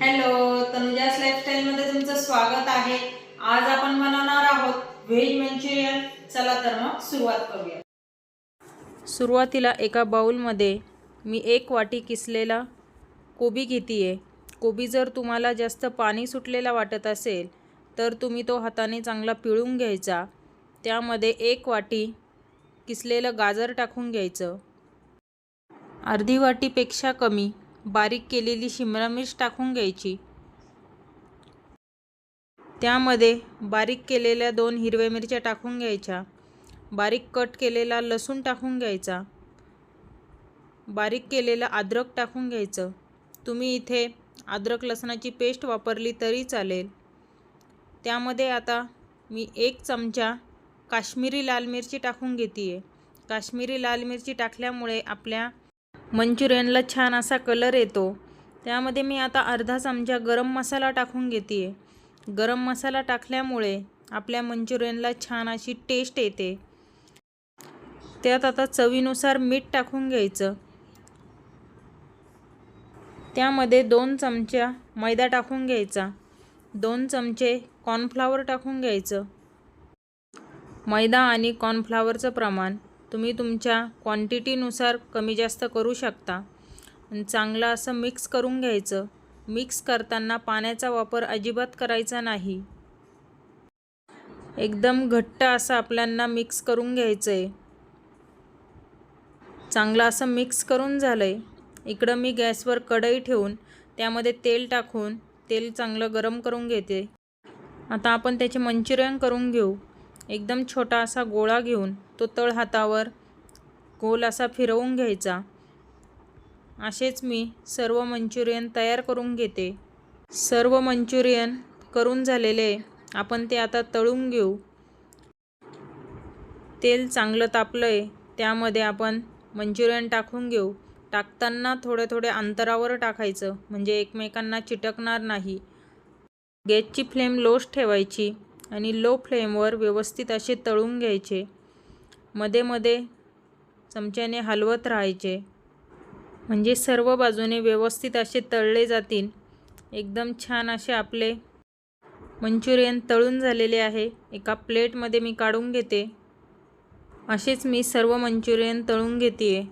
Hello तुमचं स्वागत आहे. आज आपण बनवणार आहोत व्हेज मंचुरियन. चला तर मग सुरुवात करूया. सुरुवातीला एका बाउलमध्ये मी एक वाटी किसलेला कोबी घेते आहे कोबी जर तुम्हाला जास्त पाणी सुटलेला वाटत असेल तर तुम्ही तो हाताने चांगला पिळून घ्यायचा. त्यामध्ये एक वाटी किसलेलं गाजर टाकून घ्यायचं. अर्धी वाटीपेक्षा कमी बारीक केलेली शिमला मिर्च टाकून घ्यायची. त्यामध्ये बारीक केलेल्या दोन हिरव्या मिरच्या टाकून घ्यायच्या. बारीक कट केलेला लसूण टाकून घ्यायचा. बारीक केलेलं अद्रक टाकून घ्यायचं. तुम्ही इथे अद्रक लसणाची पेस्ट वापरली तरी चालेल. त्यामध्ये आता मी एक चमचा काश्मीरी लाल मिरची टाकून घेते आहे काश्मीरी लाल मिरची टाकल्यामुळे आपल्या मंचुरियनला छान असा कलर येतो. त्यामध्ये मी आता अर्धा चमचा गरम मसाला टाकून घेते आहे गरम मसाला टाकल्यामुळे आपल्या मंचुरियनला छान अशी टेस्ट येते. त्यात आता चवीनुसार मीठ टाकून घ्यायचं. त्यामध्ये दोन चमच्या मैदा टाकून घ्यायचा. दोन चमचे कॉर्नफ्लावर टाकून घ्यायचं. मैदा आणि कॉर्नफ्लावरचं प्रमाण तुम्ही तुमच्या क्वांटिटीनुसार कमी जास्त करू शकता. चांगलं असं मिक्स करून घ्यायचं. मिक्स करताना पाण्याचा वापर अजिबात करायचा नाही. एकदम घट्ट असं आपल्यांना मिक्स करून घ्यायचं आहे चांगलं असं मिक्स करून झालं आहे इकडं मी गॅसवर कढई ठेवून त्यामध्ये तेल टाकून तेल चांगलं गरम करून घेते. आता आपण त्याचे मंचुरियन करून घेऊ. एकदम छोटा असा गोळा घेऊन तो तळ हातावर गोल असा फिरवून घ्यायचा. असेच मी सर्व मंचुरियन तयार करून घेते. सर्व मंचुरियन करून झालेले आपण ते आता तळून घेऊ. तेल चांगलं तापलं आहे त्यामध्ये आपण मंचुरियन टाकून घेऊ. टाकताना थोडे थोडे अंतरावर टाकायचं म्हणजे एकमेकांना चिटकणार नाही. गॅसची फ्लेम लोच ठेवायची. आणि लो फ्लेमवर व्यवस्थित असे तळून घ्यायचे. मध्ये मध्ये चमच्याने हलवत राहायचे. म्हणजे सर्व बाजूने व्यवस्थित असे तळले जातील. एकदम छान असे आपले मंचुरियन तळून झालेले आहे. एका प्लेटमध्ये मी काढून घेते. असेच मी सर्व मंचुरियन तळून घेते आहे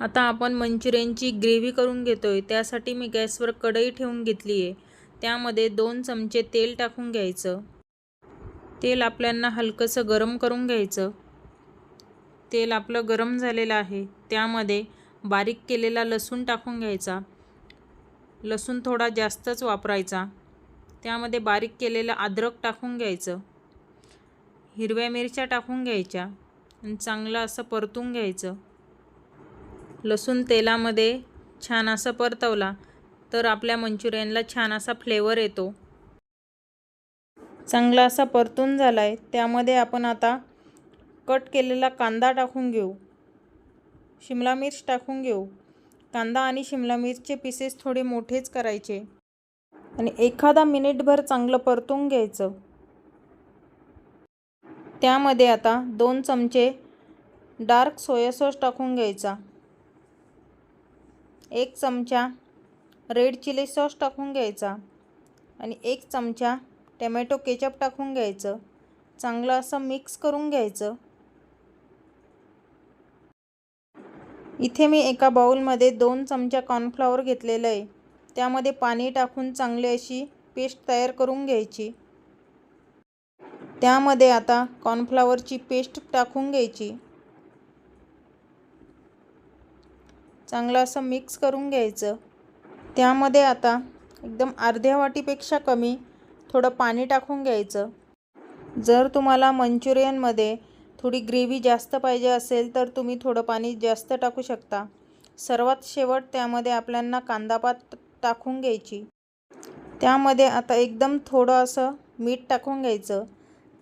आता आपण मंचुरियनची ग्रेव्ही करून घेतो आहे त्यासाठी मी गॅसवर कढई ठेवून घेतली आहे त्यामध्ये दोन चमचे तेल टाकून घ्यायचं. तेल आपल्यांना हलकंसं गरम करून घ्यायचं. तेल आपलं गरम झालेलं आहे. त्यामध्ये बारीक केलेला लसूण टाकून घ्यायचा. लसूण थोडा जास्तच वापरायचा. त्यामध्ये बारीक केलेलं अद्रक टाकून घ्यायचं. हिरव्या मिरच्या टाकून घ्यायच्या. आणि चांगलं असं परतून घ्यायचं. लसूण तेलामध्ये छान असं परतवला. तर आपल्या मंचुरियनला छान असा फ्लेवर येतो. चांगला असा परतून झाला आहे त्यामध्ये आपण आता कट केलेला कांदा टाकून घेऊ. शिमला मिर्च टाकून घेऊ. कांदा आणि शिमला मिरचे पीसेस थोडे मोठेच करायचे. आणि एखादा मिनिटभर चांगलं परतून घ्यायचं. त्यामध्ये आता दोन चमचे डार्क सोया सॉस टाकून घ्यायचा. एक चमचा रेड चिली सॉस टाकून घ्यायचा आणि एक चमचा टमॅटो केचप टाकून घ्यायचं. चांगलं असं मिक्स करून घ्यायचं. इथे मी एका बाउलमध्ये दोन चमचा कॉर्नफ्लॉवर घेतलेलं आहे. त्यामध्ये पाणी टाकून चांगली अशी पेस्ट तयार करून घ्यायची. त्यामध्ये आता कॉर्नफ्लॉवरची पेस्ट टाकून घ्यायची. चांगलं असं मिक्स करून घ्यायचं. त्यामध्ये आता एकदम अर्ध्या वाटीपेक्षा कमी थोडं पाणी टाकून घ्यायचं. जर तुम्हाला मंचुरियनमध्ये थोडी ग्रेव्ही जास्त पाहिजे असेल तर तुम्ही थोडं पाणी जास्त टाकू शकता. सर्वात शेवट त्यामध्ये आपल्यांना कांदापात टाकून घ्यायची. त्यामध्ये आता एकदम थोडं असं मीठ टाकून घ्यायचं.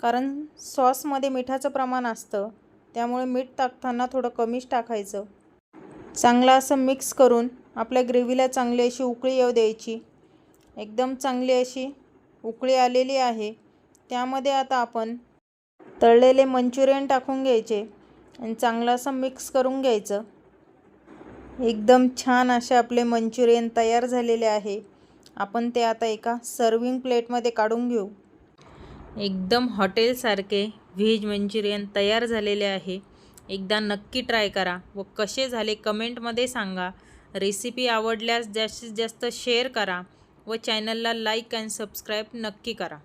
कारण सॉसमध्ये मिठाचं प्रमाण असतं. त्यामुळे मीठ टाकताना थोडं कमीच टाकायचं. चांगलं असं मिक्स करून आपल्या ग्रेव्हीला चांगली अशी उकळी येऊ द्यायची. एकदम चांगली अशी उकळी आलेली आहे. त्यामध्ये आता आपण तळलेले मंचुरियन टाकून घ्यायचे आणि चांगलं असं मिक्स करून घ्यायचं. एकदम छान असे आपले मंचुरियन तयार झालेले आहे. आपण ते आता एका सर्विंग प्लेटमध्ये काढून घेऊ. एकदम हॉटेलसारखे व्हेज मंचुरियन तयार झालेले आहे. एकदा नक्की ट्राय करा व कसे झाले कमेंटमध्ये सांगा. रेसिपी आवडल्यास जास्तीत जास्त शेअर करा व चॅनलला लाईक अँड सबस्क्राईब नक्की करा.